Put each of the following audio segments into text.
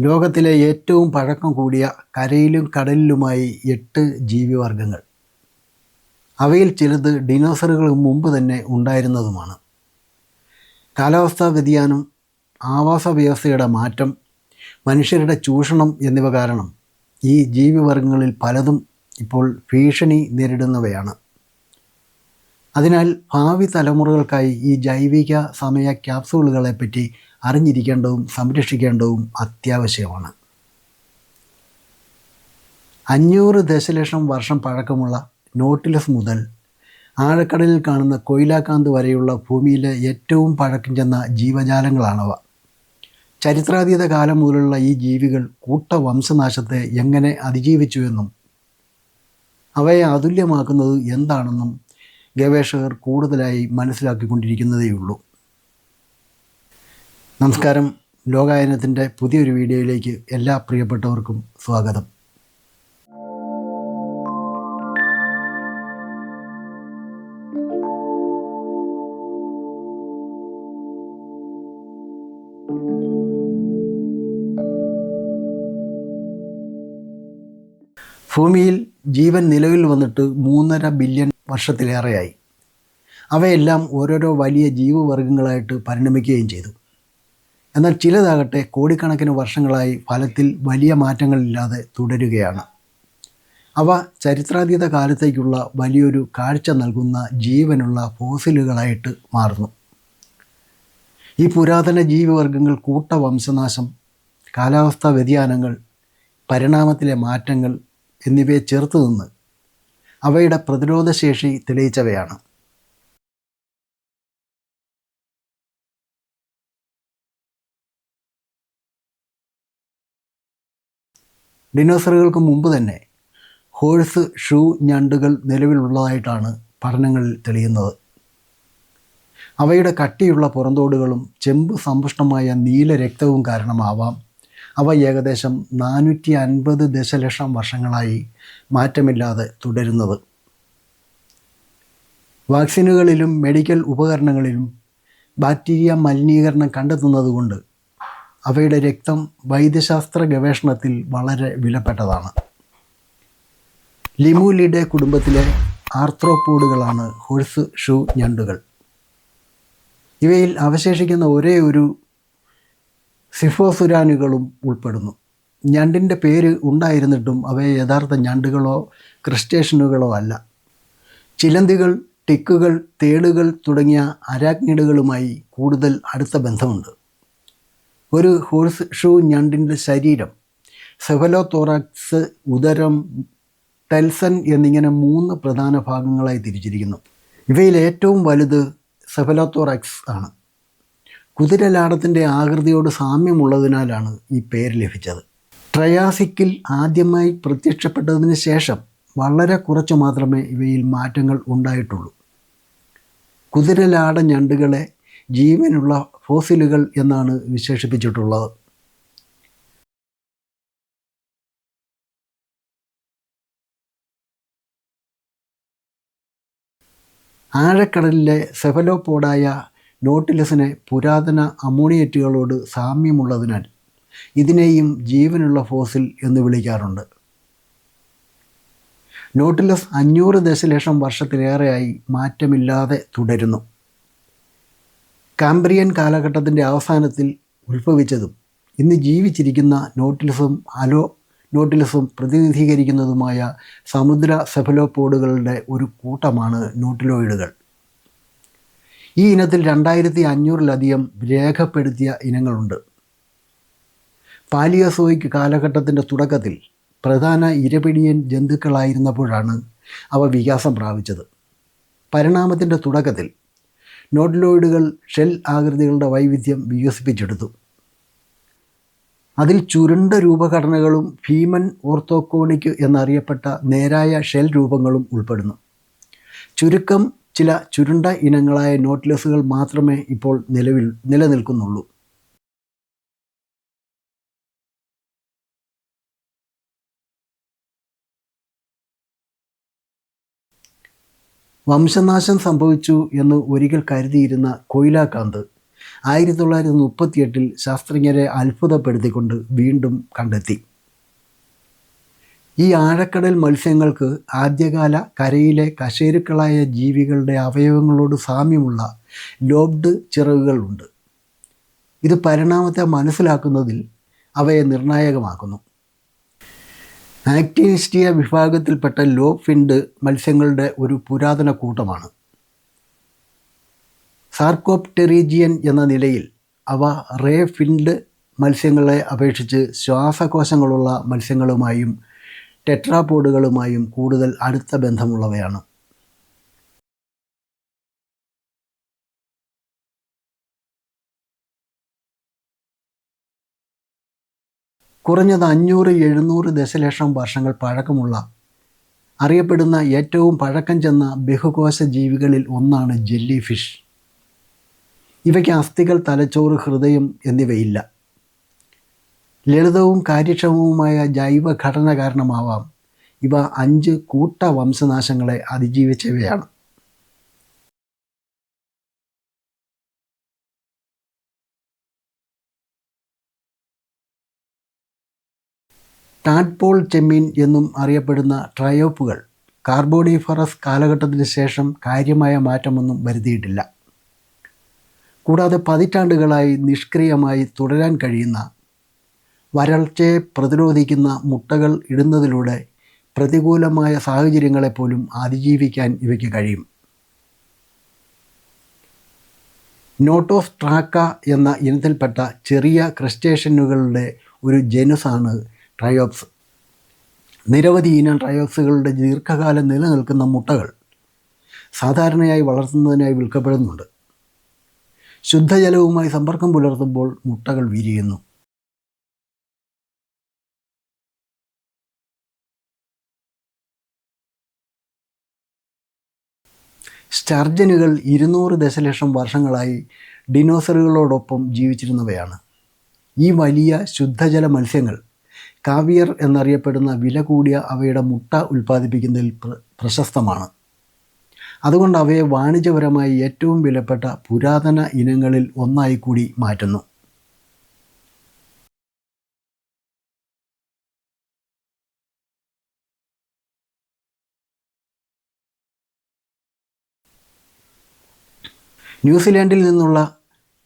ലോകത്തിലെ ഏറ്റവും പഴക്കം കൂടിയ കരയിലും കടലിലുമായി എട്ട് ജീവിവർഗങ്ങൾ അവയിൽ ചിലത് ഡിനോസറുകൾ മുമ്പ് തന്നെ ഉണ്ടായിരുന്നതുമാണ്. കാലാവസ്ഥാ വ്യതിയാനം ആവാസ വ്യവസ്ഥയുടെ മാറ്റം മനുഷ്യരുടെ ചൂഷണം എന്നിവ കാരണം ഈ ജീവിവർഗങ്ങളിൽ പലതും ഇപ്പോൾ ഭീഷണി നേരിടുന്നവയാണ്. അതിനാൽ ഭാവി തലമുറകൾക്കായി ഈ ജൈവിക സമയ ക്യാപ്സൂളുകളെപ്പറ്റി അറിഞ്ഞിരിക്കേണ്ടതും സംരക്ഷിക്കേണ്ടതും അത്യാവശ്യമാണ്. അഞ്ഞൂറ് ദശലക്ഷം വർഷം പഴക്കമുള്ള നോട്ടിലസ് മുതൽ ആഴക്കടലിൽ കാണുന്ന കൊയിലാക്കാന്ത് വരെയുള്ള ഭൂമിയിലെ ഏറ്റവും പഴക്കം ചെന്ന ജീവജാലങ്ങളാണവ. ചരിത്രാതീത കാലം മുതലുള്ള ഈ ജീവികൾ കൂട്ട വംശനാശത്തെ എങ്ങനെ അതിജീവിച്ചുവെന്നും അവയെ അതുല്യമാക്കുന്നത് എന്താണെന്നും ഗവേഷകർ കൂടുതലായി മനസ്സിലാക്കിക്കൊണ്ടിരിക്കുന്നതേയുള്ളൂ. നമസ്കാരം. ലോകായനത്തിന്റെ പുതിയൊരു വീഡിയോയിലേക്ക് എല്ലാ പ്രിയപ്പെട്ടവർക്കും സ്വാഗതം. ഭൂമിയിൽ ജീവൻ നിലവിൽ വന്നിട്ട് മൂന്നര ബില്യൺ വർഷത്തിലേറെയായി. അവയെല്ലാം ഓരോരോ വലിയ ജീവവർഗങ്ങളായിട്ട് പരിണമിക്കുകയും ചെയ്തു. എന്നാൽ ചിലതാകട്ടെ കോടിക്കണക്കിന് വർഷങ്ങളായി ഫലത്തിൽ വലിയ മാറ്റങ്ങളില്ലാതെ തുടരുകയാണ്. അവ ചരിത്രാതീത കാലത്തേക്കുള്ള വലിയൊരു കാഴ്ച നൽകുന്ന ജീവനുള്ള ഫോസിലുകളായിട്ട് മാറുന്നു. ഈ പുരാതന ജീവിവർഗങ്ങൾ കൂട്ട വംശനാശം കാലാവസ്ഥാ വ്യതിയാനങ്ങൾ പരിണാമത്തിലെ മാറ്റങ്ങൾ എന്നിവയെ ചേർത്ത് നിന്ന് അവയുടെ പ്രതിരോധശേഷി തെളിയിച്ചവയാണ്. ഡിനോസറുകൾക്ക് മുമ്പ് തന്നെ ഹോഴ്സ് ഷൂ ഞണ്ടുകൾ നിലവിലുള്ളതായിട്ടാണ് പഠനങ്ങളിൽ തെളിയുന്നത്. അവയുടെ കട്ടിയുള്ള പുറന്തോടുകളും ചെമ്പ് സമ്പുഷ്ടമായ നീല രക്തവും കാരണമാവാം. അവ ഏകദേശം നാനൂറ്റി അൻപത് ദശലക്ഷം വർഷങ്ങളായി മാറ്റമില്ലാതെ തുടരുന്നത്. വാക്സിനുകളിലും മെഡിക്കൽ ഉപകരണങ്ങളിലും ബാക്ടീരിയ മലിനീകരണം കണ്ടെത്തുന്നതുകൊണ്ട് അവയുടെ രക്തം വൈദ്യശാസ്ത്ര ഗവേഷണത്തിൽ വളരെ വിലപ്പെട്ടതാണ്. ലിമൂലിയുടെ കുടുംബത്തിലെ ആർത്രോപോഡുകളാണ് ഹോഴ്സ് ഷൂ ഞണ്ടുകൾ. ഇവയിൽ അവശേഷിക്കുന്ന ഒരേ ഒരു സിഫോസുരാനുകളും ഉൾപ്പെടുന്നു. ഞണ്ടിന്റെ പേര് ഉണ്ടായിരുന്നിട്ടും അവയെ യഥാർത്ഥ ഞണ്ടുകളോ ക്രിസ്റ്റേഷനുകളോ അല്ല. ചിലന്തികൾ ടിക്കുകൾ തേളുകൾ തുടങ്ങിയ അരാജ്ഞിടുകളുമായി കൂടുതൽ അടുത്ത ബന്ധമുണ്ട്. ഒരു ഹോഴ്സ് ഷൂ ഞണ്ടിന്റെ ശരീരം. സെഫലോത്തോറാക്സ് ഉദരം ടെൽസൺ എന്നിങ്ങനെ മൂന്ന് പ്രധാന ഭാഗങ്ങളായി തിരിച്ചിരിക്കുന്നു. ഇവയിൽ ഏറ്റവും വലുത് സെഫലോത്തോറാക്സ് ആണ്. കുതിരലാടത്തിന്റെ ആകൃതിയോട് സാമ്യമുള്ളതിനാലാണ് ഈ പേര് ലഭിച്ചത്. ട്രയാസിക്കിൽ ആദ്യമായി പ്രത്യക്ഷപ്പെട്ടതിന് ശേഷം വളരെ കുറച്ച് മാത്രമേ ഇവയിൽ മാറ്റങ്ങൾ ഉണ്ടായിട്ടുള്ളൂ. കുതിരലാട ഞണ്ടുകളെ ജീവനുള്ള ഫോസിലുകൾ എന്നാണ് വിശേഷിപ്പിച്ചിട്ടുള്ളത്. ആഴക്കടലിലെ സെഫലോപോഡായ നോട്ടിലസിനെ പുരാതന അമോണിയറ്റുകളോട് സാമ്യമുള്ളതിനാൽ ഇതിനെയും ജീവനുള്ള ഫോസിൽ എന്ന് വിളിക്കാറുണ്ട്. നോട്ടിലസ് അഞ്ഞൂറ് ദശലക്ഷം വർഷത്തിലേറെയായി മാറ്റമില്ലാതെ തുടരുന്നു. കാംബ്രിയൻ കാലഘട്ടത്തിന്റെ അവസാനത്തിൽ ഉത്ഭവിച്ചതും ഇന്ന് ജീവിച്ചിരിക്കുന്ന നോട്ടിലിസും അലോ നോട്ടിലിസും പ്രതിനിധീകരിക്കുന്നതുമായ സമുദ്ര സെഫലോപോഡുകളുടെ ഒരു കൂട്ടമാണ് നോട്ടിലോയിഡുകൾ. ഈ ഇനത്തിൽ രണ്ടായിരത്തി അഞ്ഞൂറിലധികം രേഖപ്പെടുത്തിയ ഇനങ്ങളുണ്ട്. പാലിയസോയിക് കാലഘട്ടത്തിന്റെ തുടക്കത്തിൽ പ്രധാന ഇരപിടിയൻ ജന്തുക്കളായിരുന്നപ്പോഴാണ് അവ വികാസം പ്രാപിച്ചത്. പരിണാമത്തിന്റെ തുടക്കത്തിൽ നോട്ടിലോയിഡുകൾ ഷെൽ ആകൃതികളുടെ വൈവിധ്യം വികസിപ്പിച്ചെടുത്തു. അതിൽ ചുരുണ്ട രൂപഘടനകളും ഭീമൻ ഓർത്തോക്കോണിക് എന്നറിയപ്പെട്ട നേരായ ഷെൽ രൂപങ്ങളും ഉൾപ്പെടുന്നു. ചുരുക്കം ചില ചുരുണ്ട ഇനങ്ങളായ നോട്ട്ലെസുകൾ മാത്രമേ ഇപ്പോൾ നിലവിൽ നിലനിൽക്കുന്നുള്ളൂ. വംശനാശം സംഭവിച്ചു എന്ന് ഒരിക്കൽ കരുതിയിരുന്ന കൊയിലാകാന്ത് ആയിരത്തി തൊള്ളായിരത്തി മുപ്പത്തിയെട്ടിൽ ശാസ്ത്രജ്ഞരെ അത്ഭുതപ്പെടുത്തിക്കൊണ്ട് വീണ്ടും കണ്ടെത്തി. ഈ ആഴക്കടൽ മത്സ്യങ്ങൾക്ക് ആദ്യകാല കരയിലെ കശേരുക്കളായ ജീവികളുടെ അവയവങ്ങളോട് സാമ്യമുള്ള ലോബ്ഡ് ചിറകുകളുണ്ട്. ഇത് പരിണാമത്തെ മനസ്സിലാക്കുന്നതിൽ അവയെ നിർണായകമാക്കുന്നു. ആക്ടിനിസ്റ്റിയ വിഭാഗത്തിൽപ്പെട്ട ലോ ഫിൻഡ് മത്സ്യങ്ങളുടെ ഒരു പുരാതന കൂട്ടമാണ്. സാർക്കോപ്റ്റെറീജിയൻ എന്ന നിലയിൽ അവ റേ ഫിൻഡ് മത്സ്യങ്ങളെ അപേക്ഷിച്ച് ശ്വാസകോശങ്ങളുള്ള മത്സ്യങ്ങളുമായും ടെട്രാപോഡുകളുമായും കൂടുതൽ അടുത്ത ബന്ധമുള്ളവയാണ്. കുറഞ്ഞത് അഞ്ഞൂറ് എഴുന്നൂറ് ദശലക്ഷം വർഷങ്ങൾ പഴക്കമുള്ള അറിയപ്പെടുന്ന ഏറ്റവും പഴക്കം ചെന്ന ബഹുകോശ ജീവികളിൽ ഒന്നാണ് ജെല്ലി ഫിഷ് ഇവയ്ക്ക് അസ്ഥികൾ തലച്ചോറ് ഹൃദയം എന്നിവയില്ല. ലളിതവും കാര്യക്ഷമവുമായ ജൈവഘടന കാരണമാവാം ഇവ അഞ്ച് കൂട്ട വംശനാശങ്ങളെ അതിജീവിച്ചവയാണ്. ടാഡ്പോൾ ചെമ്മീൻ എന്നും അറിയപ്പെടുന്ന ട്രയോപ്പുകൾ കാർബോഡീഫറസ് കാലഘട്ടത്തിന് ശേഷം കാര്യമായ മാറ്റമൊന്നും വരുത്തിയിട്ടില്ല. കൂടാതെ പതിറ്റാണ്ടുകളായി നിഷ്ക്രിയമായി തുടരാൻ കഴിയുന്ന വരൾച്ചയെ പ്രതിരോധിക്കുന്ന മുട്ടകൾ ഇടുന്നതിലൂടെ പ്രതികൂലമായ സാഹചര്യങ്ങളെപ്പോലും അതിജീവിക്കാൻ ഇവയ്ക്ക് കഴിയും. നോട്ടോസ്ട്രാക്ക എന്ന ഇനത്തിൽപ്പെട്ട ചെറിയ ക്രിസ്റ്റേഷ്യനുകളുടെ ഒരു ജനുസാണ് ട്രയോപ്സ്. നിരവധി ഇനം ട്രയോപ്സുകളുടെ ദീർഘകാലം നിലനിൽക്കുന്ന മുട്ടകൾ സാധാരണയായി വളർത്തുന്നതിനായി വിൽക്കപ്പെടുന്നുണ്ട്. ശുദ്ധജലവുമായി സമ്പർക്കം പുലർത്തുമ്പോൾ മുട്ടകൾ വിരിയുന്നു. സ്റ്റർജനുകൾ ഇരുന്നൂറ് ദശലക്ഷം വർഷങ്ങളായി ഡിനോസറുകളോടൊപ്പം ജീവിച്ചിരുന്നവയാണ്. ഈ വലിയ ശുദ്ധജല മത്സ്യങ്ങൾ കാവിയർ എന്നറിയപ്പെടുന്ന വില കൂടിയ അവയുടെ മുട്ട ഉൽപ്പാദിപ്പിക്കുന്നതിൽ പ്രശസ്തമാണ്. അതുകൊണ്ട് അവയെ വാണിജ്യപരമായി ഏറ്റവും വിലപ്പെട്ട പുരാതന ഇനങ്ങളിൽ ഒന്നായി കൂടി മാറ്റുന്നു. ന്യൂസിലാൻഡിൽ നിന്നുള്ള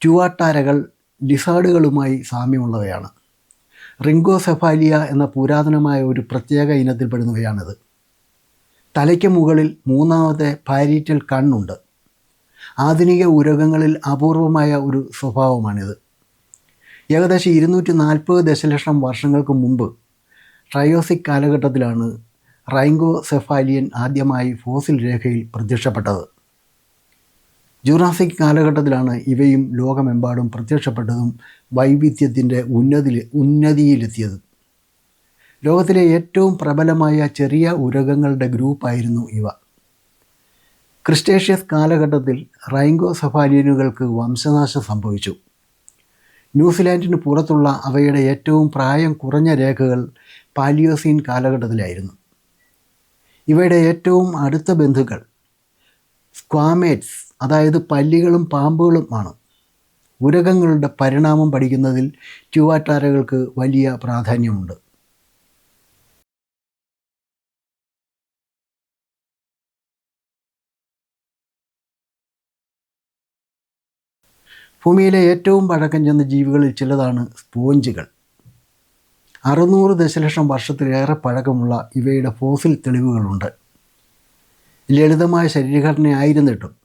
ട്യുവാട്ടാരകൾ ലിസാർഡുകളുമായി സാമ്യമുള്ളവയാണ്. റിംഗോസെഫാലിയ എന്ന പുരാതനമായ ഒരു പ്രത്യേക ഇനത്തിൽപ്പെടുന്നവയാണിത്. തലയ്ക്ക് മുകളിൽ മൂന്നാമത്തെ പാരീറ്റൽ കണ്ണുണ്ട്. ആധുനിക ഉരകങ്ങളിൽ അപൂർവമായ ഒരു സ്വഭാവമാണിത്. ഏകദേശം ഇരുന്നൂറ്റി നാൽപ്പത് ദശലക്ഷം വർഷങ്ങൾക്ക് മുമ്പ് ട്രയോസിക് കാലഘട്ടത്തിലാണ് റൈങ്കോ സെഫാലിയൻ ആദ്യമായി ഫോസിൽ രേഖയിൽ പ്രത്യക്ഷപ്പെട്ടത്. ജുറാസിക് കാലഘട്ടത്തിലാണ് ഇവയും ലോകമെമ്പാടും പ്രത്യക്ഷപ്പെട്ടതും വൈവിധ്യത്തിന്റെ ഉന്നതി ഉന്നതിയിലെത്തിയത്. ലോകത്തിലെ ഏറ്റവും പ്രബലമായ ചെറിയ ഉരകങ്ങളുടെ ഗ്രൂപ്പായിരുന്നു ഇവ. ക്രിസ്റ്റേഷ്യസ് കാലഘട്ടത്തിൽ റൈങ്കോ സഫാലിയനുകൾക്ക് വംശനാശം സംഭവിച്ചു. ന്യൂസിലാൻഡിന് പുറത്തുള്ള അവയുടെ ഏറ്റവും പ്രായം കുറഞ്ഞ രേഖകൾ പാലിയോസീൻ കാലഘട്ടത്തിലായിരുന്നു. ഇവയുടെ ഏറ്റവും അടുത്ത ബന്ധുക്കൾ സ്ക്വാമേറ്റ്സ് അതായത് പല്ലികളും പാമ്പുകളും ആണ്. ഉരകങ്ങളുടെ പരിണാമം പഠിക്കുന്നതിൽ ട്യൂവാറ്റാരകൾക്ക് വലിയ പ്രാധാന്യമുണ്ട്. ഭൂമിയിലെ ഏറ്റവും പഴക്കം ചെന്ന ജീവികളിൽ ചിലതാണ് സ്പോഞ്ചുകൾ. അറുന്നൂറ് ദശലക്ഷം വർഷത്തിലേറെ പഴക്കമുള്ള ഇവയുടെ ഫോസിൽ തെളിവുകളുണ്ട്. ലളിതമായ ശരീരഘടനയായിരുന്നിട്ടും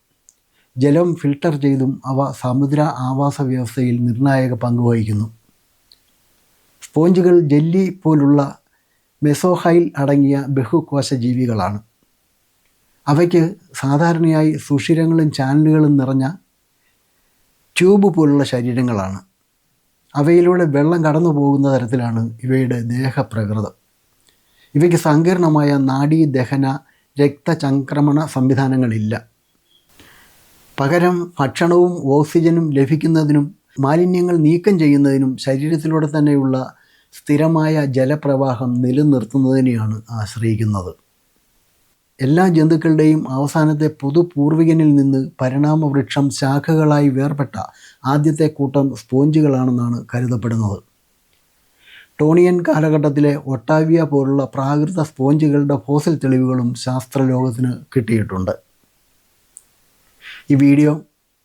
ജലം ഫിൽട്ടർ ചെയ്തും അവ സമുദ്ര ആവാസ വ്യവസ്ഥയിൽ നിർണായക പങ്ക് വഹിക്കുന്നു. സ്പോഞ്ചുകൾ ജെല്ലി പോലുള്ള മെസോഹൈൽ അടങ്ങിയ ബഹുകോശ ജീവികളാണ്. അവയ്ക്ക് സാധാരണയായി സുഷിരങ്ങളും ചാനലുകളും നിറഞ്ഞ ട്യൂബ് പോലുള്ള ശരീരങ്ങളാണ്. അവയിലൂടെ വെള്ളം കടന്നു പോകുന്ന തരത്തിലാണ് ഇവയുടെ ദേഹപ്രകൃതം. ഇവയ്ക്ക് സങ്കീർണമായ നാഡീ ദഹന രക്തചംക്രമണ സംവിധാനങ്ങളില്ല. പകരം ഭക്ഷണവും ഓക്സിജനും ലഭിക്കുന്നതിനും മാലിന്യങ്ങൾ നീക്കം ചെയ്യുന്നതിനും ശരീരത്തിലൂടെ തന്നെയുള്ള സ്ഥിരമായ ജലപ്രവാഹം നിലനിർത്തുന്നതിനെയാണ് ആശ്രയിക്കുന്നത്. എല്ലാ ജന്തുക്കളുടെയും അവസാനത്തെ പൊതുപൂർവികനിൽ നിന്ന് പരിണാമവൃക്ഷം ശാഖകളായി വേർപെട്ട ആദ്യത്തെ കൂട്ടം സ്പോഞ്ചുകളാണെന്നാണ് കരുതപ്പെടുന്നത്. ടോണിയൻ കാലഘട്ടത്തിലെ ഒട്ടാവിയ പോലുള്ള പ്രാകൃത സ്പോഞ്ചുകളുടെ ഫോസിൽ തെളിവുകളും ശാസ്ത്രലോകത്തിന് കിട്ടിയിട്ടുണ്ട്. ഈ വീഡിയോ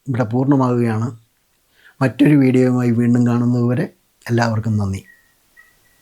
ഇവിടെ പൂർണമാകുകയാണ്. മറ്റൊരു വീഡിയോയുമായി വീണ്ടും കാണുന്നതുവരെ എല്ലാവർക്കും നന്ദി.